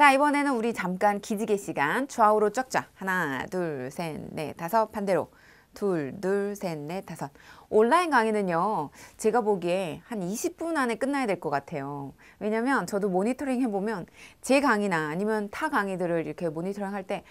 자, 이번에는 우리 잠깐 기지개 시간 좌우로 쫙쫙 하나, 둘, 셋, 넷, 다섯 반대로 둘, 둘, 셋, 넷, 다섯. 온라인 강의는요, 제가 보기에 한 20분 안에 끝나야 될 것 같아요. 왜냐면 저도 모니터링 해보면 제 강의나 아니면 타 강의들을 이렇게 모니터링 할 때,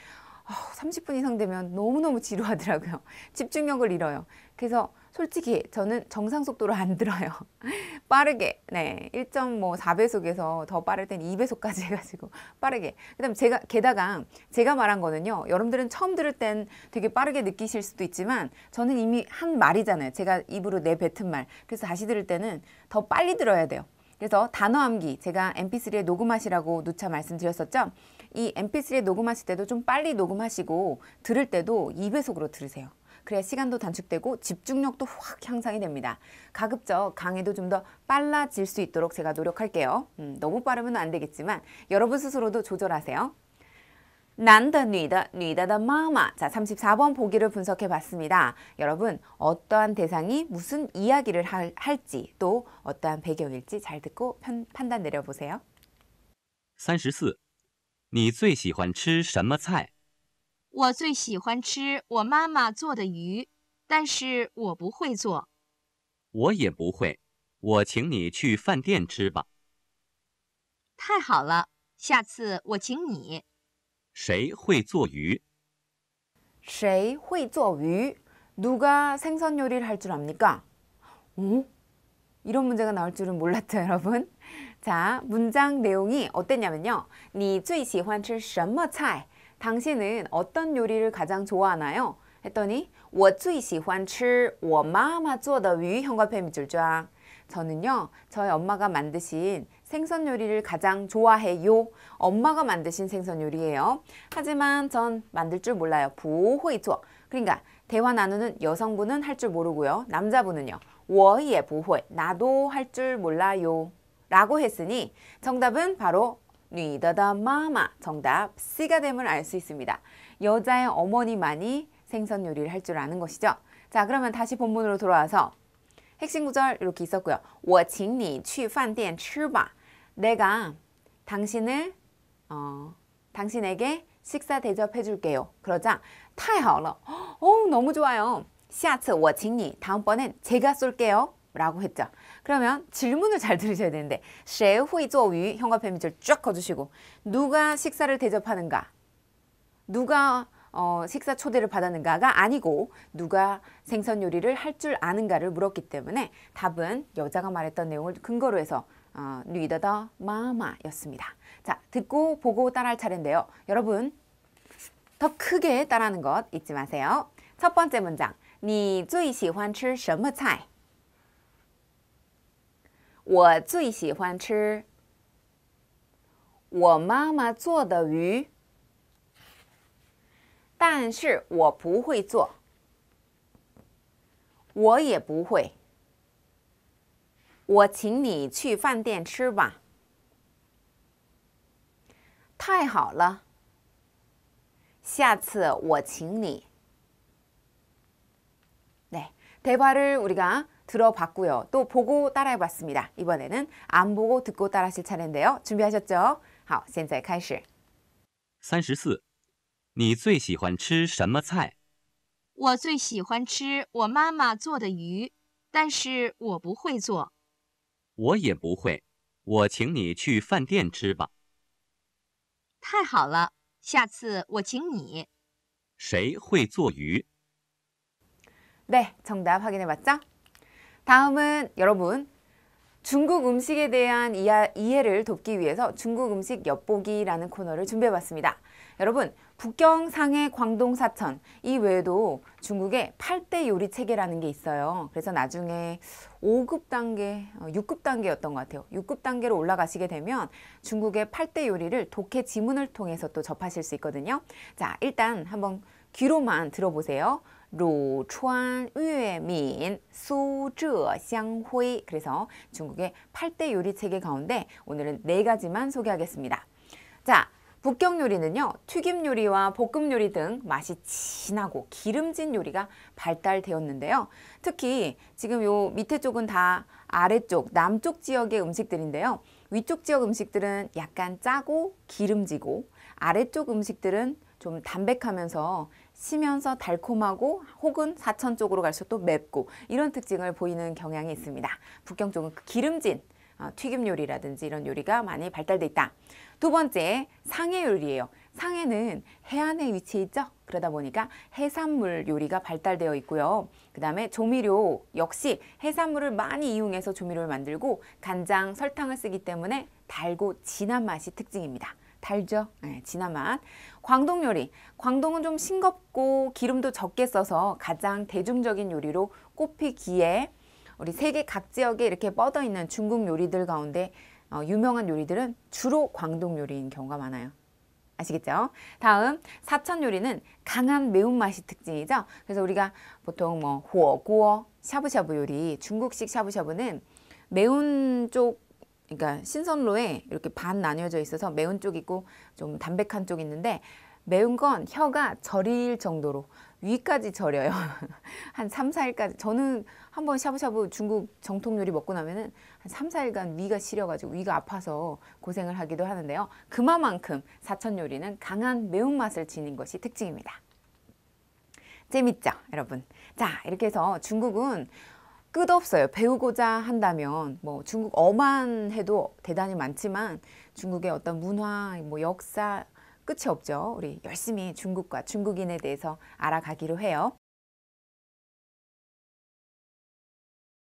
30분 이상 되면 너무너무 지루하더라고요. 집중력을 잃어요. 그래서 솔직히 저는 정상 속도로 안 들어요. 빠르게, 네. 1.4배속에서 더 빠를 땐 2배속까지 해가지고 빠르게. 그 다음 제가, 게다가 제가 말한 거는요. 여러분들은 처음 들을 땐 되게 빠르게 느끼실 수도 있지만 저는 이미 한 말이잖아요. 제가 입으로 내뱉은 말. 그래서 다시 들을 때는 더 빨리 들어야 돼요. 그래서 단어 암기 제가 mp3에 녹음하시라고 누차 말씀드렸었죠. 이 mp3에 녹음하실 때도 좀 빨리 녹음하시고 들을 때도 2배속으로 들으세요. 그래야 시간도 단축되고 집중력도 확 향상이 됩니다. 가급적 강의도 좀 더 빨라질 수 있도록 제가 노력할게요. 음, 너무 빠르면 안 되겠지만 여러분 스스로도 조절하세요. 난다, 뉘다, 뉘다다, 마마. 자, 34번 보기를 분석해 봤습니다. 여러분, 어떠한 대상이 무슨 이야기를 할, 할지, 또 어떠한 배경일지 잘 듣고 편, 판단 내려보세요. 34. 你最喜欢吃什么菜?我最喜欢吃我妈妈做的鱼，但是我不会做。我也不会，我请你去饭店吃吧。太好了，下次我请你。谁会做鱼？谁会做鱼？누가생선요리를할줄압니까 오? 이런문제가나올줄은몰랐죠여러분 자, 문장 내용이 어땠냐면요. 你最喜欢吃什么菜? 당신은 어떤 요리를 가장 좋아하나요? 했더니 我最喜欢吃我妈妈做的鱼 현관패 밑줄쫙. 저는요, 저희 엄마가 만드신 생선 요리를 가장 좋아해요. 엄마가 만드신 생선 요리예요. 하지만 전 만들 줄 몰라요. 부호이투. 그러니까 대화 나누는 여성분은 할 줄 모르고요. 남자분은요. 我也不会. 나도 할 줄 몰라요. 라고 했으니 정답은 바로 女的的 마마 정답 C가 됨을 알 수 있습니다. 여자의 어머니만이 생선 요리를 할 줄 아는 것이죠. 자 그러면 다시 본문으로 돌아와서 핵심 구절 이렇게 있었고요. 我请你去饭店吃吧. 내가 당신을 어, 당신에게 식사 대접해 줄게요. 그러자 太好了. 어, 너무 좋아요. 下次我请你. 다음번엔 제가 쏠게요. 라고 했죠. 그러면 질문을 잘 들으셔야 되는데 谁会做鱼 현관펜 밑줄 쫙 그어주시고 누가 식사를 대접하는가 누가 어, 식사 초대를 받았는가가 아니고 누가 생선 요리를 할 줄 아는가를 물었기 때문에 답은 여자가 말했던 내용을 근거로 해서 어, 리더더 마마였습니다. 자 듣고 보고 따라할 차례인데요. 여러분 더 크게 따라하는 것 잊지 마세요. 첫 번째 문장 你最喜欢吃什么菜我最喜欢吃我妈妈做的鱼，但是我不会做，我也不会。我请你去饭店吃吧。太好了， 下次我请你。네대화를우리가 들어봤고요. 또 보고 따라해봤습니다. 이번에는 안 보고 듣고 따라하실 차례인데요. 준비하셨죠? 我最喜欢吃我妈妈做的鱼，但是我不会做。我也不会，我请你去饭店吃吧。太好了， 下次我请你。 네, 정답 확인해봤죠? 다음은 여러분 중국 음식에 대한 이해를 돕기 위해서 중국 음식 엿보기라는 코너를 준비해봤습니다. 여러분 북경, 상해, 광동, 사천 이 외에도 중국에 8대 요리 체계라는 게 있어요. 그래서 나중에 5급 단계, 6급 어, 단계였던 것 같아요. 6급 단계로 올라가시게 되면 중국의 8대 요리를 독해 지문을 통해서 또 접하실 수 있거든요. 자 일단 한번 귀로만 들어보세요. 수저香灰 그래서 중국의 8대 요리 체계 가운데 오늘은 네 가지만 소개하겠습니다. 자, 북경 요리는요. 튀김 요리와 볶음 요리 등 맛이 진하고 기름진 요리가 발달되었는데요. 특히 지금 요 밑에 쪽은 다 아래쪽 남쪽 지역의 음식들인데요. 위쪽 지역 음식들은 약간 짜고 기름지고 아래쪽 음식들은 좀 담백하면서 시면서 달콤하고 혹은 사천 쪽으로 갈수록 또 맵고 이런 특징을 보이는 경향이 있습니다. 북경 쪽은 그 기름진 어, 튀김 요리라든지 이런 요리가 많이 발달돼 있다. 두 번째 상해 요리예요. 상해는 해안에 위치해 있죠. 그러다 보니까 해산물 요리가 발달되어 있고요. 그 다음에 조미료 역시 해산물을 많이 이용해서 조미료를 만들고 간장, 설탕을 쓰기 때문에 달고 진한 맛이 특징입니다. 달죠? 네, 진한 맛. 광동 요리. 광동은 좀 싱겁고 기름도 적게 써서 가장 대중적인 요리로 꼽히기에 우리 세계 각 지역에 이렇게 뻗어 있는 중국 요리들 가운데 어, 유명한 요리들은 주로 광동 요리인 경우가 많아요. 아시겠죠? 다음 사천 요리는 강한 매운맛이 특징이죠. 그래서 우리가 보통 뭐 호구어, 샤브샤브 요리, 중국식 샤브샤브는 매운 쪽 그러니까 신선로에 이렇게 반 나뉘어져 있어서 매운 쪽 있고 좀 담백한 쪽 있는데 매운 건 혀가 저릴 정도로 위까지 저려요. 한 3, 4일까지. 저는 한번 샤브샤브 중국 정통 요리 먹고 나면은 한 3, 4일간 위가 시려가지고 위가 아파서 고생을 하기도 하는데요. 그만큼 사천 요리는 강한 매운맛을 지닌 것이 특징입니다. 재밌죠, 여러분? 자, 이렇게 해서 중국은 끝없어요. 배우고자 한다면 뭐 중국 어만 해도 대단히 많지만 중국의 어떤 문화, 뭐 역사 끝이 없죠. 우리 열심히 중국과 중국인에 대해서 알아가기로 해요.